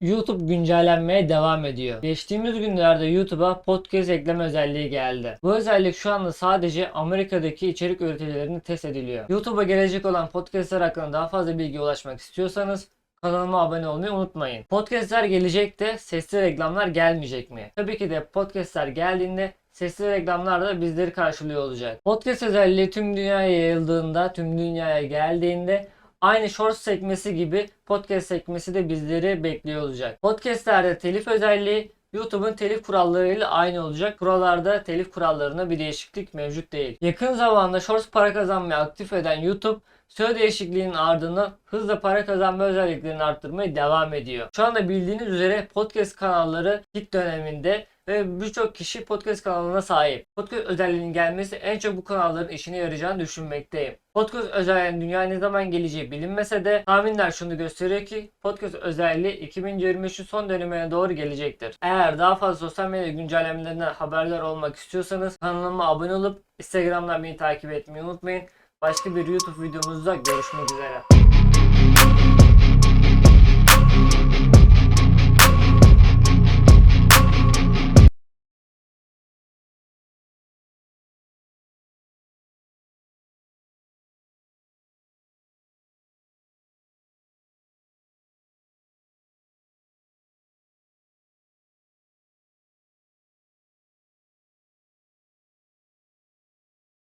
YouTube güncellenmeye devam ediyor. Geçtiğimiz günlerde YouTube'a podcast ekleme özelliği geldi. Bu özellik şu anda sadece Amerika'daki içerik üreticilerinde test ediliyor. YouTube'a gelecek olan podcastler hakkında daha fazla bilgi ulaşmak istiyorsanız kanalıma abone olmayı unutmayın. Podcastler gelecek de sesli reklamlar gelmeyecek mi? Tabii ki de podcastler geldiğinde sesli reklamlar da bizleri karşılıyor olacak. Podcast özelliği tüm dünyaya yayıldığında, tüm dünyaya geldiğinde Aynı short sekmesi gibi podcast sekmesi de bizleri bekliyor olacak. Podcastlerde telif özelliği YouTube'un telif kurallarıyla aynı olacak. Kurallarda telif kurallarına bir değişiklik mevcut değil. Yakın zamanda Shorts para kazanmayı aktif eden YouTube süre değişikliğinin ardından hızla para kazanma özelliklerini arttırmaya devam ediyor. Şu anda bildiğiniz üzere podcast kanalları hit döneminde ve birçok kişi podcast kanalına sahip. Podcast özelliğinin gelmesi en çok bu kanalların işine yarayacağını düşünmekteyim. Podcast özelliğinin dünyaya ne zaman geleceği bilinmese de tahminler şunu gösteriyor ki podcast özelliği 2023'ün son dönemine doğru gelecektir. Eğer daha fazla sosyal medya güncellemelerinden haberdar olmak istiyorsanız kanalıma abone olup Instagram'dan beni takip etmeyi unutmayın. Başka bir YouTube videomuzda görüşmek üzere.